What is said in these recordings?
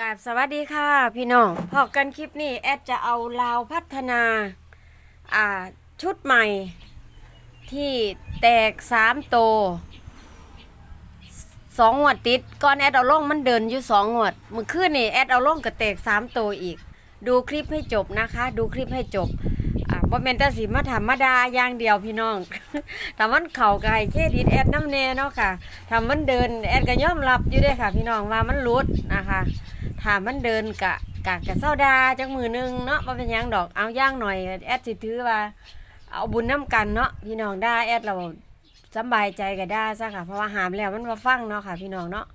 กาบสวัสดีค่ะ พี่น้องพอกันคลิปนี้แอดจะเอาลาวพัฒนาอ่าชุดใหม่ ที่แตกสามโตวสองงวดติดก่อนแอดเอาล่องมันเดินอยู่สองงวดเมื่อคืนนี่แอดเอาล่องกับแตกสามโตวอีก ดูคลิปให้จบนะคะ ดูคลิปให้จบอ่าบ่แม่นแต่สิมาธรรมดาอย่างเดียวพี่น้องแต่มันเข่าไก่เครดิตแอดน้ำแน่เนาะค่ะทำมันเดินแอดก็ยอมรับอยู่ด้อค่ะ พี่น้องว่ามันหลุดนะคะ ถามันเดินกะกะกะเศร้าดาจักมือหนึงเนาะบ่เป็นหยังดอกเอาย่างหน่อยแอดสิถือว่า เอาบุญน้ำกันเนาะพี่น้องได้แอดเราสบายใจก็ได้ซะค่ะเพราะว่าหามแล้วมันมาฟังเนาะค่ะ พี่น้องเนาะ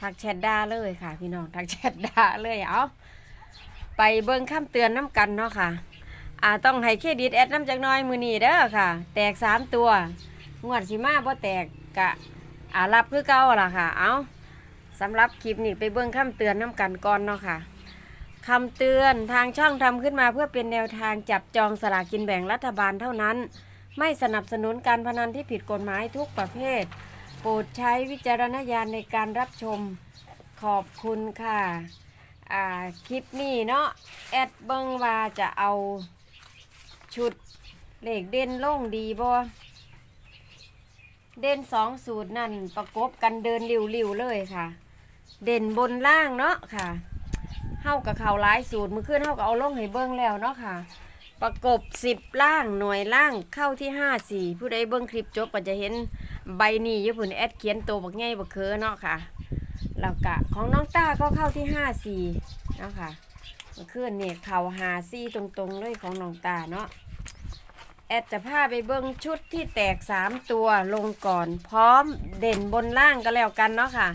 ทักแชทด่าเลยค่ะ พี่น้องทักแชทด่าเลยเอาไปเบิ่งคำเตือนน้ำกันเนาะค่ะอ่าต้องให้เครดิตแอดน้ำจักน้อยมือนีเด้อค่ะ แตกสามตัวงวดสิมาบ่แตกกะอ่ารับคือเก่าล่ะค่ะ เอา สำหรับคลิปนี้ไปเบิ่งคำเตือนน้ำกันก่อนเนาะค่ะคำเตือนทางช่องทำขึ้นมาเพื่อเป็นแนวทางจับจองสลากกินแบ่งรัฐบาลเท่านั้น ไม่สนับสนุนการพนันที่ผิดกฎหมายทุกประเภท โปรดใช้วิจารณญาณในการรับชมขอบคุณค่ะอ่าคลิปนี้เนาะแอดเบิงว่าจะเอาชุดเลขเด่นลงดีบ่เด่นสองสูตรนั่นประกบกันเดินริวๆเลยค่ะ เด่นบนล่างเนาะค่ะเฮากับเขาหลายสูตรมือขึ้นเฮาก็เอาลงให้เบิ้งแล้วเนาะค่ะ ประกบสิบล่างหน่วยล่างเข้าที่ห้าสี่ผู้ใดเบิ้งคลิปจบก็จะเห็นใบนี้ญี่ปุ่นแอดเขียนตัวบักใหญ่บักเคอเนาะค่ะแล้วก็ของน้องต้าก็เข้าที่ห้าสี่เนาะค่ะมื่อคืนเนี่ยเข่าหาซี่ตรงๆเลยของน้องตาเนาะแอดจะพาไปเบิ้งชุดที่แตกสามตัวลงก่อน พร้อมเด่นบนล่างก็แล้วกันเนาะค่ะ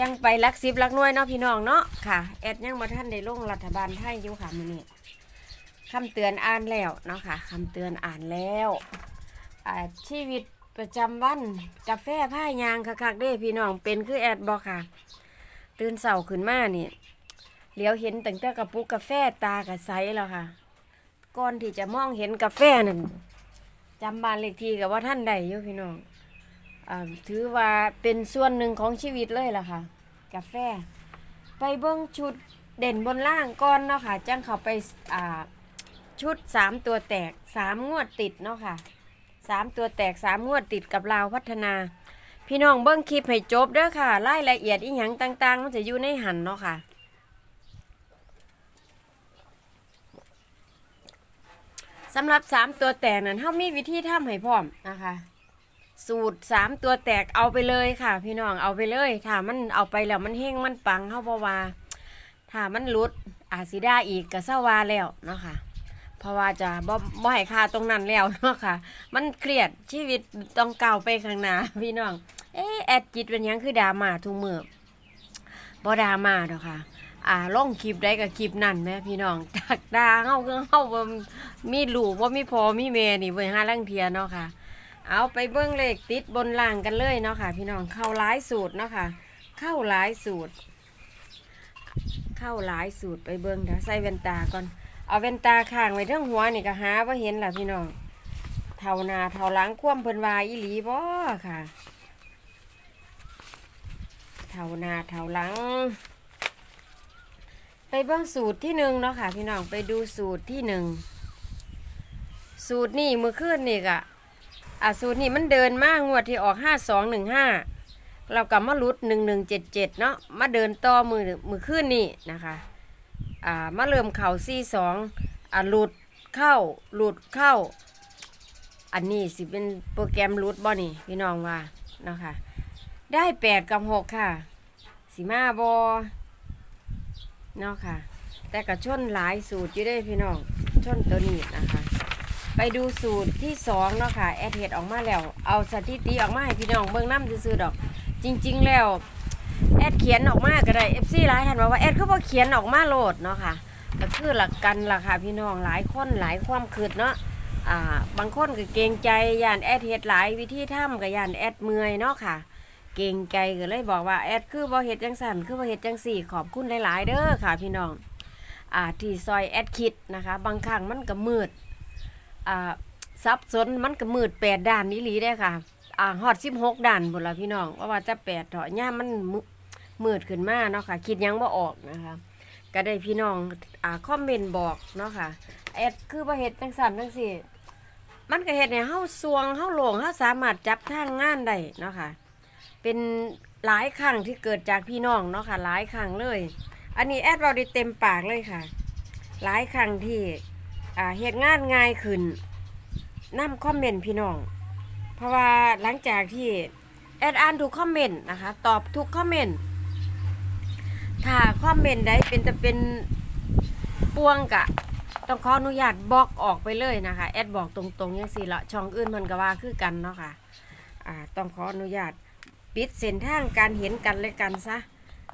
จังไปลักซิบลักน้วยเนาะพี่น้องเนาะค่ะ แอดยังมาท่านได้ลงรัฐบาลไทยอยู่ค่ะมื้อนี้คำเตือนอ่านแล้วเนาะค่ะคำเตือนอ่านแล้วอ่าชีวิตประจำวันกาแฟผ้ายางคักๆเด้พี่น้องเป็นคือแอดบอกค่ะ ตื่นเสาขึ้นมานี่เหลียวเห็นตั้งแต่กระปุกกาแฟตากระใสแล้วค่ะ ก่อนที่จะมองเห็นกาแฟนั่นจำบ้านเลขที่กับว่าท่านใดอยู่พี่น้อง ถือว่าเป็นส่วนหนึ่งของชีวิตเลยล่ะค่ะ กาแฟ ไปเบิ้งชุดเด่นบนล่างก่อนเนาะค่ะจังเขาไปชุดสามตัวแตกสามงวดติดเนาะค่ะสามตัวแตกสามงวดติดกับลาวพัฒนา พี่น้องเบิ้งคลิปให้จบเด้อค่ะรายละเอียดอีหยังต่างๆ มันจะอยู่ในหันเนาะค่ะสำหรับสามตัวแตกนั้นเขามีวิธีทำให้พร้อมนะคะ สูตรสามตัวแตกเอาไปเลยค่ะ พี่น้องเอาไปเลยถ้ามันเอาไปแล้วมันเฮงมันปังเข้าบอว่าถ้ามันหลุดอาจสิได้อีกก็เศร้าวาแล้วเนาะค่ะเพราะว่าจะบ่บ่ให้ค่าตรงนั้นแล้วเนาะค่ะ มันเครียดชีวิตต้องก้าวไปข้างหน้าพี่น้อง เอะแอดจิตเป็นยังคือดราม่าทุกมือบ่ดราม่าดอกค่ะ อ่าลงคลิปได้กับคลิปนั่นแหมพี่น้องจากดาเฮาคือเฮาบ่มีลูกบ่มีพ่อมีแม่นี่เว้ยหาลังเทียเนาะค่ะ เอาไปเบิ่งเลขติดบนล่างกันเลยเนาะค่ะ พี่น้องเข้าหลายสูตรเนาะค่ะ เข้าหลายสูตร เข้าหลายสูตรไปเบิ่งเดี๋ยวใส่แว่นตาก่อนเอาแว่นตาข้างไว้เทั้งหัวนี่ก็หาบ่าเห็นล่ะพี่น้องเท่านาเท่าหลังคว่ำเพิ่นวาอีหลีบ่ค่ะเท่านาเท่าหลังไปเบิ่งสูตรที่หนึ่งเนาะค่ะ พี่น้องไปดูสูตรที่หนึ่งสูตรนี่เมื่อคืนนี่กะ อะสูตรนี่มันเดินมากงวดที่ออกห้าสองหนึ่งห้าเรากลับมาลุดหนึ่งหนึ่งเจ็ดเจ็ดเนาะมาเดินต่อมือมือคืนนี่นะคะอ่ามาเริ่มเข่าซี่สองอะหลุดเข้าหลุดเข้า อันนี้สิเป็นโปรแกรมลุดบ่นี่พี่น้องว่าเนาะค่ะได้แปดกับหกค่ะสีมาบอเนาะค่ะ แต่กระชนหลายสูตรอยู่ได้พี่น้องชนตัวนี้นะคะ ไปดูสูตรที่สองเนาะค่ะแอดเห็ดออกมาแล้ว เอาสถิติออกมาให้พี่น้องเบิ่งน้ำซื้อๆดอก จริง ๆ แล้วแอดเขียนออกมาก็ได้เอฟซีหลายท่านบอกว่าแอดเขาบอกเขียนออกมาโหลดเนาะค่ะก็คือหลักกันล่ะค่ะพี่น้องหลายคนหลายความคืดเนาะอ่าบางคนก็เกรงใจย่านแอดเห็ดหลายวิธีทำกับย่านแอดเมื่อยเนาะค่ะเก่งใจก็เลยบอกว่าแอดคือบ่เฮ็ดจังสันคือบ่เฮ็ดจังสี่ขอบคุณหลาย ๆ เด้อค่ะพี่น้องอ่าที่ซอยแอดคิดนะคะ บางครั้งมันก็มืด อ่าซับซ้อนมันก็มืดแปดด่านนี้หลีได้ค่ะ อ่าฮอดสิบหกด่านหมดละพี่น้องว่าว่าจะแปดเถาะย่ามันมืดมืดขึ้นมาเนาะค่ะ คิดยังบ่าออกนะคะ ก็ได้พี่น้องอ่าคอมเมนต์บอกเนาะค่ะแอดคือบ่เฮ็ดจังซั่นจังซี่ มันก็เฮ็ดให้เฮาสวงเฮาหลงเฮาสามารถจับทางงานได้เนาะค่ะ เป็นหลายครั้งที่เกิดจากพี่น้องเนาะค่ะ หลายครั้งเลย อันนี้แอดเราได้เต็มปากเลยค่ะ หลายครั้งที่ อ่าเฮ็ดงานง่ายขึ้นนำคอมเมนต์พี่น้อง เพราะว่าหลังจากที่แอดอ่านทุกคอมเมนต์นะคะ ตอบทุกคอมเมนต์ถ้าคอมเมนต์ใดเป็นจะเป็นป่วงกะ ต้องขออนุญาตบล็อกออกไปเลยนะคะ แอดบอกตรงๆยังสิละช่องอื่นมันก็ว่าคือกันเนาะค่ะอ่าต้องขออนุญาตปิดเส้นทางการเห็นกันและกันซะ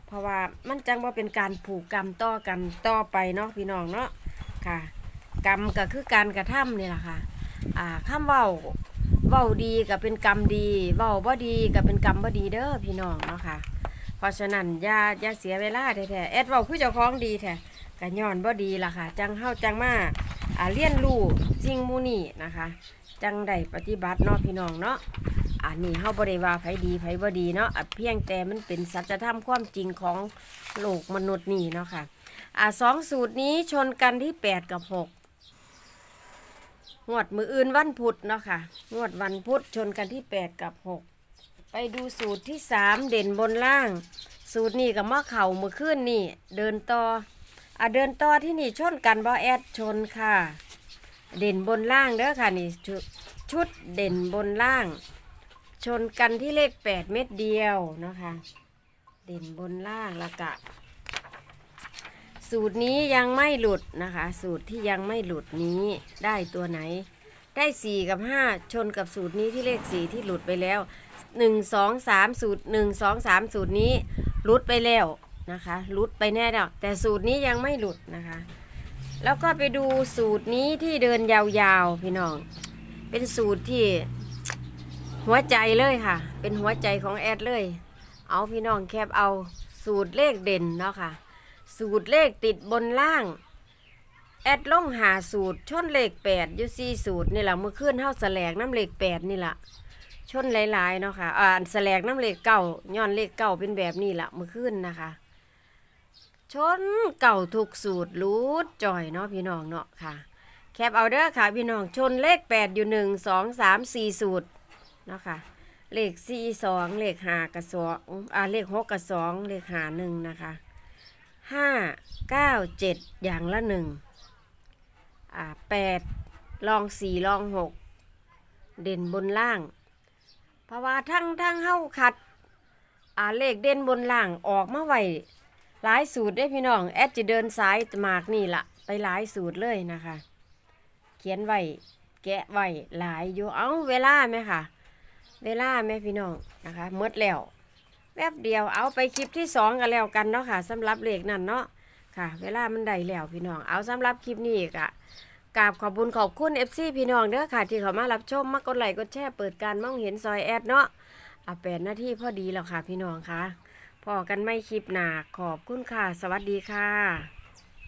เพราะว่ามันจังว่าเป็นการผูกกรรมต่อกันต่อไปเนาะพี่น้องเนาะค่ะ กรรมก็คือการกระทำนี่แหละค่ะ อ่าคำเว้าเว้าดีก็เป็นกรรมดีเว้าบ่ดีก็เป็นกรรมบ่ดีเด้อพี่น้องเนาะค่ะ เพราะฉะนั้นอย่าอย่าเสียเวลาแท้ๆแอดเว้าคือเจ้าของดีแท้ก็ย้อนบ่ดีล่ะค่ะ จังเฮาจังมาอ่าเรียนรู้สิ่งมูนี้นะคะ จังได้ปฏิบัติเนาะพี่น้องเนาะอันนี้เฮาบ่ได้ว่าไผดีไผบ่ดีเนาะอะเพียงแต่มันเป็นสัจธรรมความจริงของโลกมนุษย์นี่เนาะค่ะอ่าสองสูตรนี้ชนกันที่ 8 กับ 6 งวดมืออื่นวันพุธเนาะค่ะ งวดวันพุธชนกันที่8กับ6ไปดูสูตรที่3เด่นบนล่าง สูตรนี้กับมะเข่ามือขึ้นนี่ เดินต่ออะเดินต่อที่นี่ชนกันบอแอดชนค่ะ เด่นบนล่างเด้อค่ะนี่ชุดชุดเด่นบนล่าง ชนกันที่เลข8เม็ดเดียวเนาะค่ะเด่นบนล่างล้วกะ สูตรนี้ยังไม่หลุดนะคะ สูตรที่ยังไม่หลุดนี้ได้ตัวไหน ได้สี่กับห้าชนกับสูตรนี้ที่เลขสี่ที่หลุดไปแล้วหนึ่งสองสามสูตรหนึ่งสองสามสูตรนี้หลุดไปแล้วนะคะหลุดไปแน่แล้วแต่สูตรนี้ยังไม่หลุดนะคะ แล้วก็ไปดูสูตรนี้ที่เดินยาวๆพี่น้อง เป็นสูตรที่หัวใจเลยค่ะ เป็นหัวใจของแอดเลย เอาพี่น้องแคบเอาสูตรเลขเด่นเนาะค่ะ สูตรเลขติดบนล่าง แอดลงหาสูตรชนเลขแปดอยูซี่สูตรนี่แหละเมื่อคืนเท่าแสลกน้ำเลขแปดนี่แหละชนหลายๆเนาะค่ะอ่าแสลกน้ำเลขเก้าย้อนเลขเก้าเป็นแบบนี้แหละเมื่อคืนนะคะ ชนเก่าถูกสูตรรูดจ่อยเนาะพี่น้องเนาะค่ะ แคปเอาเด้อค่ะ พี่น้องชนเลขแปดอยู่หนึ่งสองสามสี่สูตรเนาะค่ะเลขสี่สองเลขหากับสองอ่าเลขหกกับสองเลขหาหนึ่งนะคะ ห้าเก้าเจ็ดอย่างละหนึ่งอ่าแปดลองสี่ลองหกเด่นบนล่าง เพราะว่าทั้งทั้งเฮ้าขัดอ่าเลขเด่นบนล่างออกมาไวหลายสูตรได้พี่น้อง แอดจะเดินสายหมากนี่ละไปหลายสูตรเลยนะคะ เขียนไว้แกะไว้หลายอยู่เอาเวลาไหมค่ะ เวลาไหมพี่น้องนะคะหมดแล้ว แป๊บเดียวเอาไปคลิปที่สองกันแล้วกันเนาะค่ะสำหรับเลขนั่นเนาะค่ะ เวลามันได้แล้วพี่น้องเอาสำหรับคลิปนี้กะกราบขอบคุญขอบคุณ FC พี่น้องเด้อค่ะ ที่เขามารับชมมากดไลค์กดแชร์เปิดการมองเห็นซอยแอดเนาะอาแปดนาที่พอดีแล้วค่ะพี่น้องค่ะพอกันไม่คลิปหนาขอบคุณค่ะ สวัสดีค่ะ